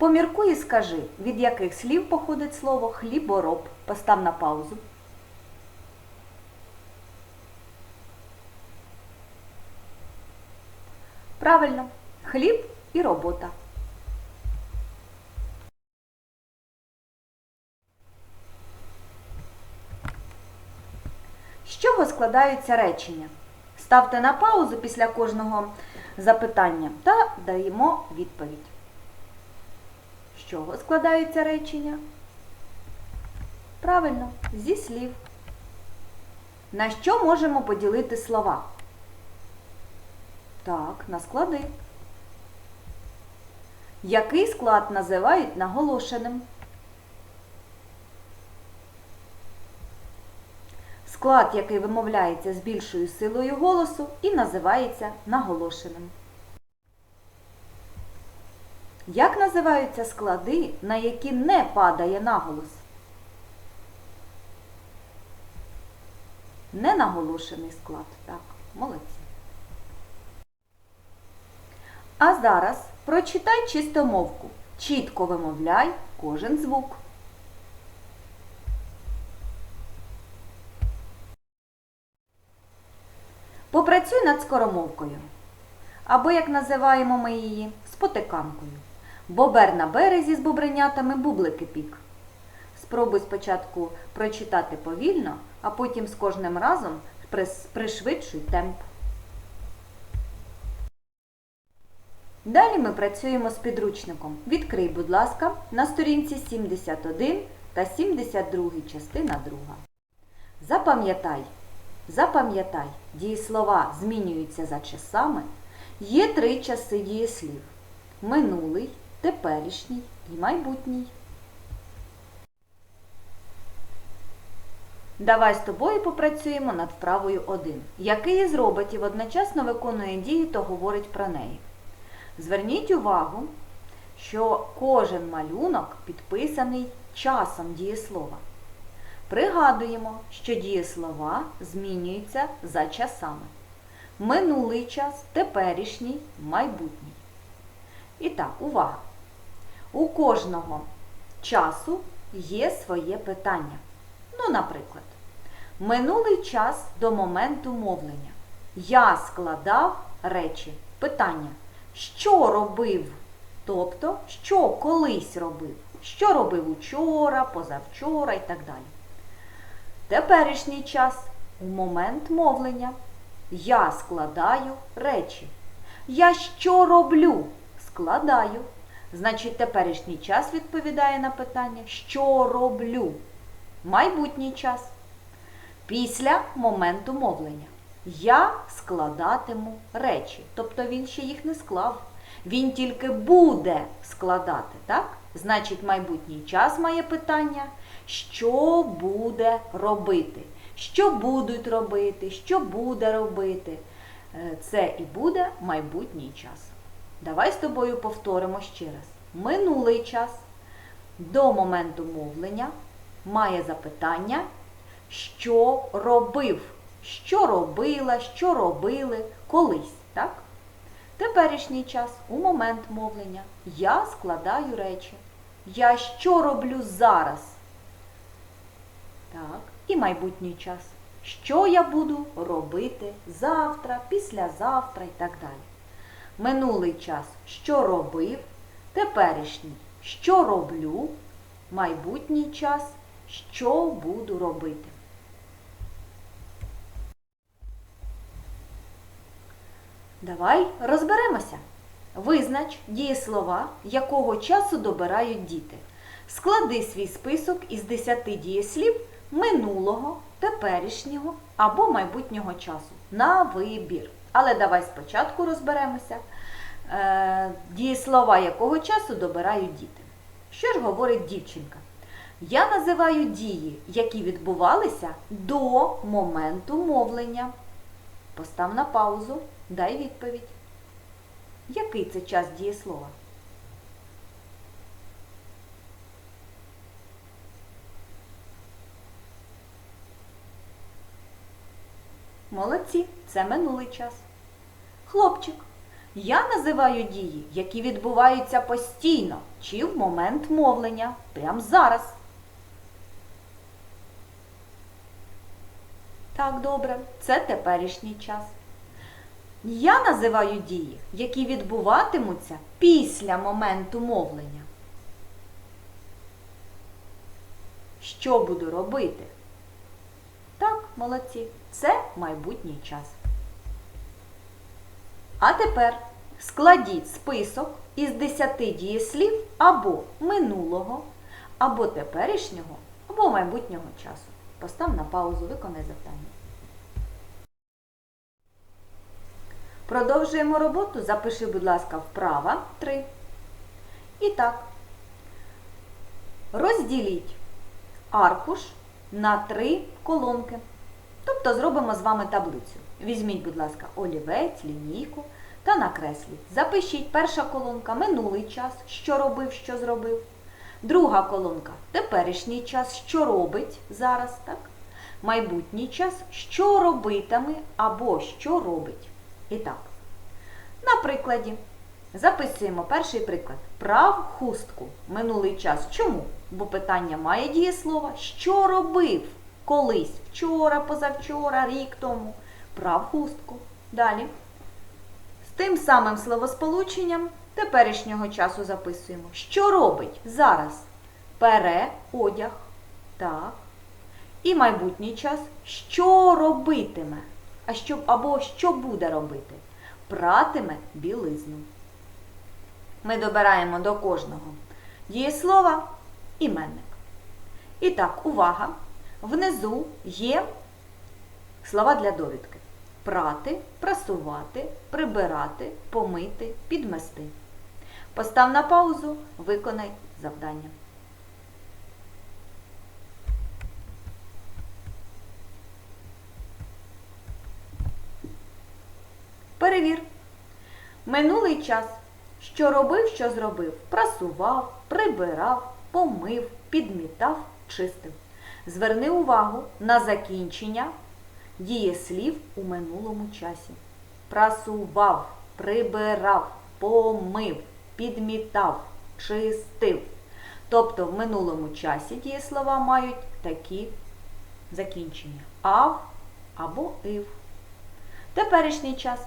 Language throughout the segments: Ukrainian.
Поміркуй і скажи, від яких слів походить слово хлібороб. Постав на паузу. Правильно, хліб і робота. З чого складаються речення? Ставте на паузу після кожного запитання та даємо відповідь. Чого складаються речення? Правильно, зі слів. На що можемо поділити слова? Так, на склади. Який склад називають наголошеним? Склад, який вимовляється з більшою силою голосу і називається наголошеним. Як називаються склади, на які не падає наголос? Ненаголошений склад. Так, молодці. А зараз прочитай чистомовку. Чітко вимовляй кожен звук. Попрацюй над скоромовкою. Або, як називаємо ми її, спотиканкою. Бобер на березі з бобринятами бублики пік. Спробуй спочатку прочитати повільно, а потім з кожним разом пришвидшуй темп. Далі ми працюємо з підручником. Відкрий, будь ласка, на сторінці 71 та 72 частина 2. Запам'ятай, запам'ятай, дієслова змінюються за часами. Є три часи дієслів: минулий, теперішній і майбутній. Давай з тобою попрацюємо над вправою 1. Який із роботів одночасно виконує дію та говорить про неї? Зверніть увагу, що кожен малюнок підписаний часом дієслова. Пригадуємо, що дієслова змінюються за часами. Минулий час, теперішній, майбутній. І так, увага! У кожного часу є своє питання. Ну, наприклад, минулий час до моменту мовлення. Я складав речі. Питання. Що робив? Тобто, що колись робив? Що робив учора, позавчора і так далі. Теперішній час у момент мовлення. Я складаю речі. Я що роблю? Складаю. Значить, теперішній час відповідає на питання, що роблю? Майбутній час. Після моменту мовлення. Я складатиму речі. Тобто він ще їх не склав. Він тільки буде складати, так? Значить, майбутній час має питання, що буде робити. Що будуть робити, що буде робити. Е, Це і буде майбутній час. Давай з тобою повторимо ще раз. Минулий час до моменту мовлення має запитання, що робив, що робила, що робили колись, так? Теперішній час у момент мовлення я складаю речі. Я що роблю зараз? Так, і майбутній час. Що я буду робити завтра, післязавтра і так далі. Минулий час, що робив, теперішній, що роблю, майбутній час, що буду робити. Давай розберемося. Визнач дієслова, якого часу добирають діти. Склади свій список із 10 дієслів минулого, теперішнього або майбутнього часу на вибір. Але давай спочатку розберемося, е, дієслова якого часу добирають діти. Що ж говорить дівчинка? Я називаю дії, які відбувалися до моменту мовлення. Постав на паузу, дай відповідь. Який це час дієслова? Молодці, це минулий час. Хлопчик, Я називаю дії, які відбуваються постійно чи в момент мовлення, прямо зараз. Так, добре, це теперішній час. Я називаю дії, які відбуватимуться після моменту мовлення. Що буду робити? Так, молодці, це майбутній час. А тепер складіть список із 10 дієслів або минулого, або теперішнього, або майбутнього часу. Постав на паузу, виконай завдання. Продовжуємо роботу. Запиши, будь ласка, вправа 3. І так, розділіть аркуш на три колонки. Тобто зробимо з вами таблицю. Візьміть, будь ласка, олівець, лінійку та накресліть. Запишіть перша колонка минулий час, що робив, що зробив. Друга колонка теперішній час, що робить зараз, так? Майбутній час, що робитиме або що робить. І так, на прикладі записуємо перший приклад. Прав хустку. Минулий час. Чому? Бо питання має дієслова. Що робив колись? Вчора, позавчора, рік тому. Прав хустку. Далі. З тим самим словосполученням теперішнього часу записуємо. Що робить зараз? Пере одяг. Так. І майбутній час. Що робитиме? А що, або що буде робити? Пратиме білизну. Ми добираємо до кожного дієслова іменник. І так, увага! Внизу є слова для довідки. Прати, прасувати, прибирати, помити, підмести. Постав на паузу, виконай завдання. Перевір. Минулий час. Що робив, що зробив? Прасував, прибирав, помив, підмітав, чистив. Зверни увагу на закінчення дієслів у минулому часі. Прасував, прибирав, помив, підмітав, чистив. Тобто в минулому часі дієслова мають такі закінчення. Ав або ив. Теперішній час.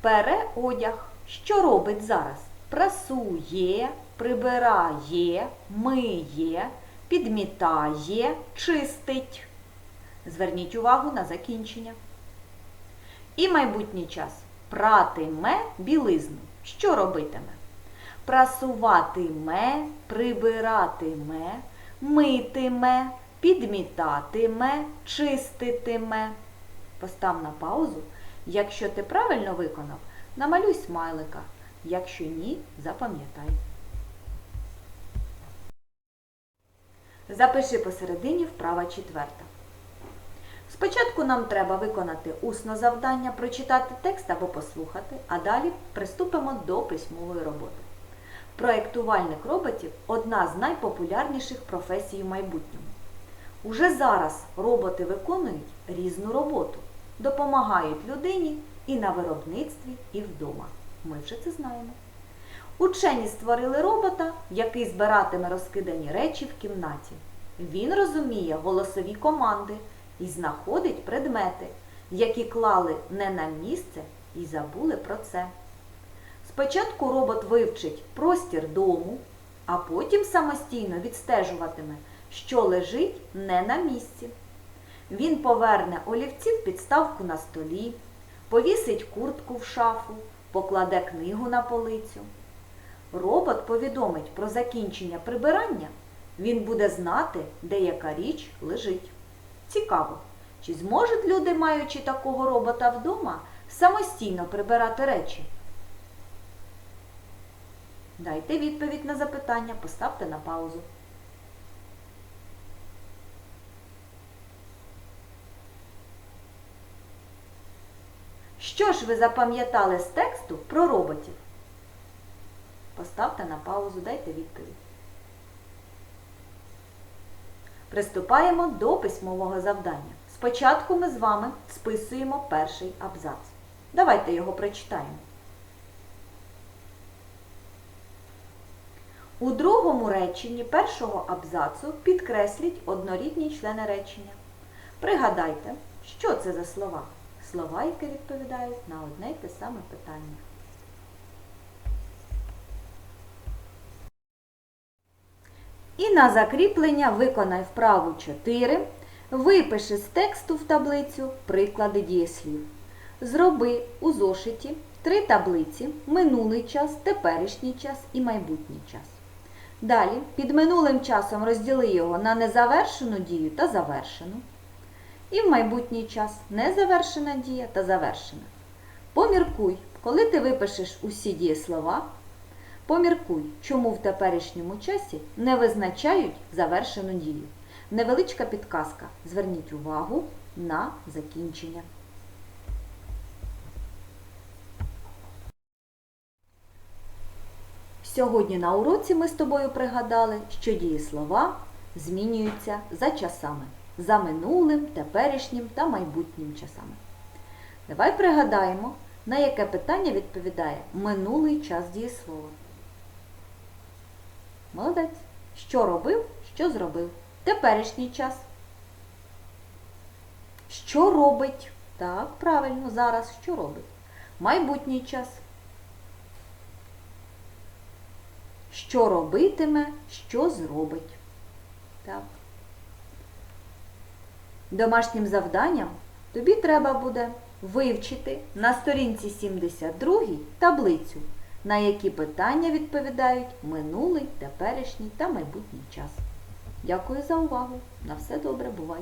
Пере одяг. Що робить зараз? Прасує, прибирає, миє, підмітає, чистить. Зверніть увагу на закінчення. І майбутній час. Пратиме білизну. Що робитиме? Прасуватиме, прибиратиме, митиме, підмітатиме, чиститиме. Постав на паузу. Якщо ти правильно виконав, намалюй смайлика. Якщо ні, запам'ятай. Запиши посередині вправа четверта. Спочатку нам треба виконати усно завдання, прочитати текст або послухати, а далі приступимо до письмової роботи. Проєктувальник роботів одна з найпопулярніших професій у майбутньому. Уже зараз роботи виконують різну роботу, допомагають людині і на виробництві, і вдома. Ми вже це знаємо. Учені створили робота, який збиратиме розкидані речі в кімнаті. Він розуміє голосові команди і знаходить предмети, які клали не на місце і забули про це. Спочатку робот вивчить простір дому, а потім самостійно відстежуватиме, що лежить не на місці. Він поверне олівці в підставку на столі, повісить куртку в шафу, покладе книгу на полицю. Робот повідомить про закінчення прибирання, він буде знати, де яка річ лежить. Цікаво, чи зможуть люди, маючи такого робота вдома, самостійно прибирати речі? Дайте відповідь на запитання, поставте на паузу. Що ж ви запам'ятали з тексту про роботів? Поставте на паузу, дайте відповідь. Приступаємо до письмового завдання. Спочатку ми з вами списуємо перший абзац. Давайте його прочитаємо. У другому реченні першого абзацу підкресліть однорідні члени речення. Пригадайте, що це за слова. Слова, які відповідають на одне й те саме питання. І на закріплення виконай вправу 4. Випиши з тексту в таблицю приклади дієслів. Зроби у зошиті три таблиці минулий час, теперішній час і майбутній час. Далі під минулим часом розділи його на незавершену дію та завершену. І в майбутній час незавершена дія та завершена. Поміркуй, коли ти випишеш усі дієслова, поміркуй, чому в теперішньому часі не визначають завершену дію. Невеличка підказка. Зверніть увагу на закінчення. Сьогодні на уроці ми з тобою пригадали, що дієслова змінюються за часами, за минулим, теперішнім та майбутнім часами. Давай пригадаємо, на яке питання відповідає минулий час дієслова. Молодець. Що робив, що зробив. Теперішній час. Що робить? Так, правильно, зараз що робить? Майбутній час. Що робитиме, що зробить. Так. Домашнім завданням тобі треба буде вивчити на сторінці 72 таблицю, на які питання відповідають минулий, теперішній та майбутній час. Дякую за увагу. На все добре, бувай!